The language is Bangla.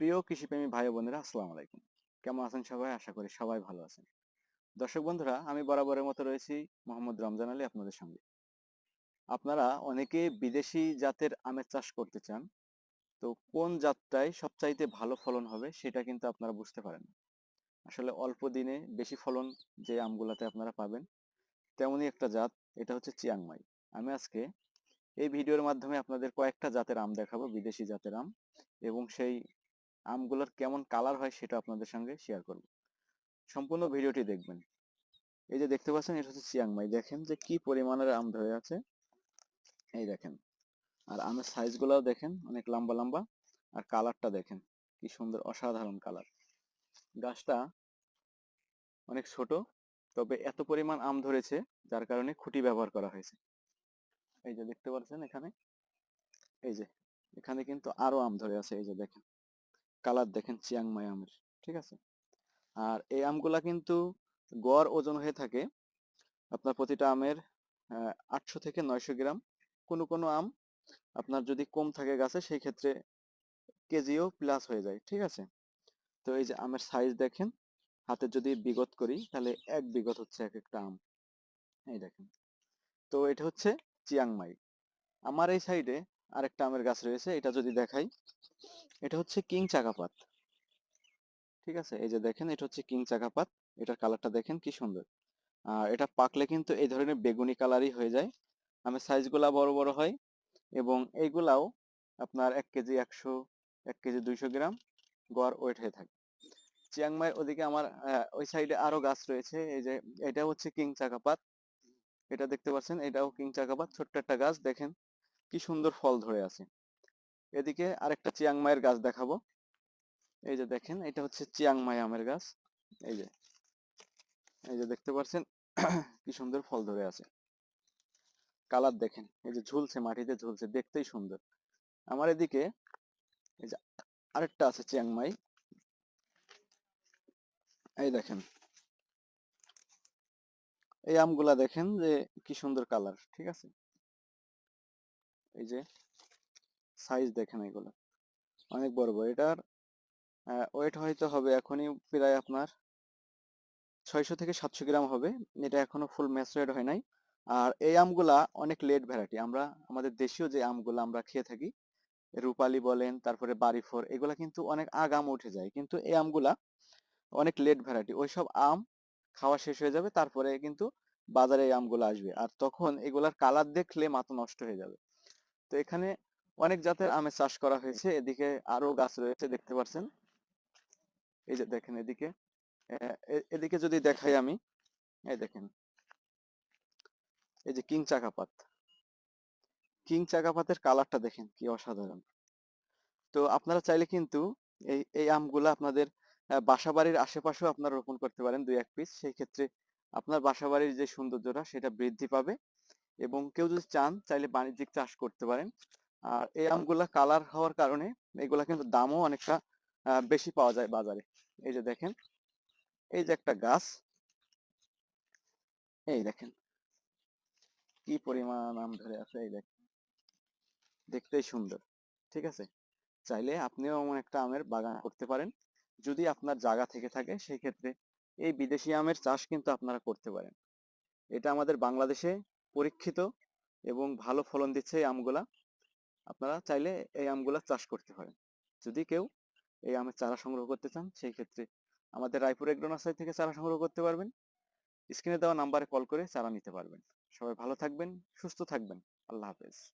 প্রিয় কৃষিপ্রেমী ভাই বোনেরা, আসসালামু আলাইকুম। কেমন আছেন সবাই? আশা করি সবাই ভালো আছেন। দর্শক বন্ধুরা, আমি বরাবরের মতো রয়েছি মোহাম্মদ রমজান আলী আপনাদের সঙ্গে। আপনারা অনেকে বিদেশি জাতের আমের চাষ করতে চান, তো কোন জাতটায় সবচাইতে ভালো ফলন হবে সেটা কিন্তু আপনারা বুঝতে পারেন আসলে অল্প দিনে বেশি ফলন যে আমগুলাতে আপনারা পাবেন, তেমনই একটা জাত, এটা হচ্ছে চিয়াংমাই আমি আজকে এই ভিডিওর মাধ্যমে আপনাদের কয়েকটা জাতের আম দেখাবো, বিদেশি জাতের আম, এবং সেই আমগুলোর কেমন কালার হয় সেটা আপনাদের সঙ্গে শেয়ার করব। সম্পূর্ণ ভিডিওটি দেখবেন। এই যে দেখতে পাচ্ছেন, এটা হচ্ছে চিয়াংমাই দেখেন যে কি পরিমাণের আম ধরে আছে। এই দেখেন। আর আমের সাইজগুলোও দেখেন, অনেক লম্বা লম্বা। আর কালারটা দেখেন, কি সুন্দর, অসাধারণ কালার গাছটা অনেক ছোট, তবে এত পরিমাণ আম ধরেছে, যার কারণে খুঁটি ব্যবহার করা হয়েছে। এই যে দেখতে পাচ্ছেন এখানে? এই যে, এখানে কিন্তু আরও আম ধরে আছে, এই যে দেখেন। কালার দেখেন চিয়াংমাই আমের, ঠিক আছে? আর এই আমগুলা কিন্তু গড় ওজন হয়ে থাকে আপনার প্রতিটা আমের আটশো থেকে নয়শো গ্রাম। কোনো কোনো আম আপনার যদি কম থাকে গাছে, সেই ক্ষেত্রে কেজিও প্লাস হয়ে যায়, ঠিক আছে? তো এই যে আমের সাইজ দেখেন, হাতে যদি বিগত করি, তাহলে এক বিগত হচ্ছে এক একটা আম। এই দেখেন। তো এটা হচ্ছে চিয়াংমাই আমার এই সাইডে আরেকটা আমের গাছ রয়েছে, এটা যদি দেখাই। এটা হচ্ছে কিং চাকাপাত। ঠিক আছে? এই যে দেখেন, এটা হচ্ছে কিং চাকাপাত। এটার কালারটা দেখেন কি সুন্দর। আর এটা পাকলে কিন্তু এই ধরনের বেগুনি কালারই হয়ে যায়। আমের সাইজগুলা বড় বড় হয় এবং এইগুলাও আপনার এক কেজি একশো, এক কেজি দুইশো গ্রাম গড় ওয়েট হয়ে থাকে। চিয়াংমাইয়ের ওদিকে আমার ওই সাইডে আরও গাছ রয়েছে। এই যে, এটা হচ্ছে কিং চাকাপাত। এটা দেখতে পাচ্ছেন, এটাও কিং চাকাপাত। ছোট্ট একটা গাছ, দেখেন। কি সুন্দর ফল ধরে আছে। এদিকে আরেকটা চিয়াংমাইয়ের গাছ দেখাবো। এই যে দেখেন, এটা হচ্ছে চিয়াংমাই আমের গাছ। এই যে এই যে দেখতে পাচ্ছেন কি সুন্দর ফল ধরে আছে। কালার দেখেন, এই যে ঝুলছে, মাটিতে ঝুলছে, দেখতেই সুন্দর। আমার এদিকে এই যে আরেকটা আছে চিয়াংমাই এই দেখেন। এই আমগুলা দেখেন যে কি সুন্দর কালার, ঠিক আছে? এই যে সাইজ দেখেন এগুলো। অনেক বড় বড়। এটার ওয়েট হয়তো হবে এখনই প্রায় আপনার ছয়শো থেকে সাতশো গ্রাম হবে। এটা এখনও ফুল ম্যাচুরেড হয় নাই। আর এই আমগুলা অনেক লেট ভ্যারাইটি আমরা, আমাদের দেশীয় যে আমগুলো আমরা খেয়ে থাকি, রূপালি বলেন, তারপরে বাড়িফোর এগুলা কিন্তু অনেক আগ আম উঠে যায়। কিন্তু এই আমগুলা অনেক লেট ভ্যারাইটি ওইসব আম খাওয়া শেষ হয়ে যাবে, তারপরে কিন্তু বাজারে এই আমগুলো আসবে। আর তখন এগুলার কালার দেখলে মাথা নষ্ট হয়ে যাবে। তো এখানে অনেক জাতের আমের চাষ করা হয়েছে। এদিকে আরও গাছ রয়েছে, দেখতে পাচ্ছেন এই যে দেখেন এদিকে। এদিকে যদি দেখাই আমি, এই দেখেন। এই যে কিং চাকাপাত। কিং চাকাপাতের কালারটা দেখেন, কি অসাধারণ। তো আপনারা চাইলে কিন্তু এই এই আমগুলা আপনাদের বাসা বাড়ির আশেপাশেও আপনারা রোপণ করতে পারেন দুই এক পিস সেই ক্ষেত্রে আপনার বাসা বাড়ির যে সৌন্দর্যটা, সেটা বৃদ্ধি পাবে। এবং কেউ যদি চান চাইলে বাণিজ্যিক চাষ করতে পারেন। আর এই আমগুলা কালার হওয়ার কারণে এগুলা কিন্তু দামও অনেকটা বেশি পাওয়া যায় বাজারে। এই যে দেখেন, এই যে একটা গাছ। এই দেখেন। কি পরিমাণ আম ধরে আছে, এই দেখেন। দেখতেই সুন্দর, ঠিক আছে? চাইলে আপনিও এমন একটা আমের বাগান করতে পারেন। যদি আপনার জায়গা থেকে থাকে, সেই ক্ষেত্রে এই বিদেশি আমের চাষ কিন্তু আপনারা করতে পারেন। এটা আমাদের বাংলাদেশে পরীক্ষিত এবং ভালো ফলন দিচ্ছে এই আমগুলা। আপনারা চাইলে এই আমগুলা চাষ করতে পারেন। যদি কেউ এই আমের চারা সংগ্রহ করতে চান, সেই ক্ষেত্রে আমাদের রায়পুর এগ্রো নার্সারি থেকে চারা সংগ্রহ করতে পারবেন। স্ক্রিনে দেওয়া নাম্বারে কল করে চারা নিতে পারবেন। সবাই ভালো থাকবেন, সুস্থ থাকবেন। আল্লাহ হাফেজ।